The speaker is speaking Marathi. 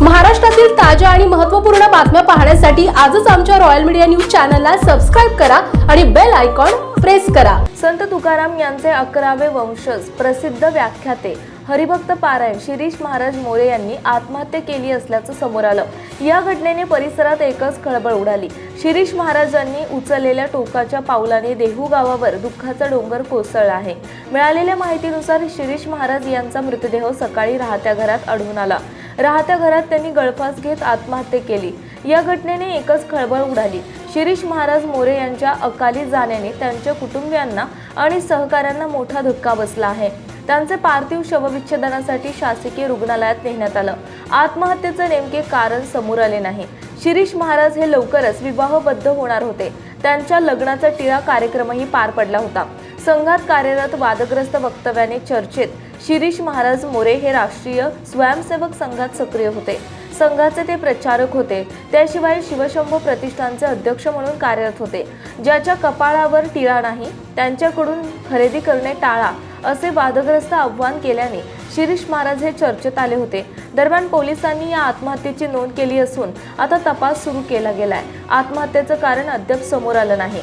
महाराष्ट्रातील ताज्या आणि महत्त्वपूर्ण बातम्या पाहण्यासाठी आजच आमच्या रॉयल मीडिया न्यूज चॅनलला सबस्क्राईब करा आणि बेल आयकॉन प्रेस करा. संत तुकाराम यांचे अकरावे वंशज प्रसिद्ध व्याख्याते हरिभक्त पारायण शिरीष महाराज मोरे यांनी आत्महत्या केली असल्याचं समोर आलं. या घटनेने परिसरात एकच खळबळ उडाली. शिरीष महाराजांनी उचललेल्या टोकाच्या पावलाने देहू गावावर दुःखाचा डोंगर कोसळला आहे. मिळालेल्या माहितीनुसार शिरीष महाराज यांचा मृतदेह सकाळी राहत्या घरात आढळून आला. राहत्या घरात त्यांनी गळफास घेत आत्महत्या केली. या घटनेने एकच खळबळ उडाली. शिरीष महाराज मोरे यांच्या अकाली जाण्याने त्यांच्या कुटुंबियांना आणि सहकाऱ्यांना मोठा धक्का बसला आहे. त्यांचे पार्थिव शवविच्छेदनासाठी शासकीय रुग्णालयात नेण्यात आलं. आत्महत्येचं नेमके कारण समोर आले नाही. शिरीष महाराज हे लवकरच विवाहबद्ध होणार होते. त्यांच्या लग्नाचा टिळा कार्यक्रमही पार पडला होता. संघात कार्यरत वादग्रस्त वक्तव्याने चर्चेत शिरीष महाराज मोरे हे राष्ट्रीय स्वयंसेवक संघात सक्रिय होते. संघाचे ते प्रचारक होते. त्याशिवाय शिवशंभ प्रतिष्ठानचे अध्यक्ष म्हणून कार्यरत होते. ज्याच्या कपाळावर टिळा नाही त्यांच्याकडून खरेदी करणे टाळा असे वादग्रस्त आव्हान केल्याने शिरीष महाराज हे चर्चेत आले होते. दरम्यान पोलिसांनी या आत्महत्येची नोंद केली असून आता तपास सुरू केला गेलाय. आत्महत्येचं कारण अद्याप समोर आलं नाही.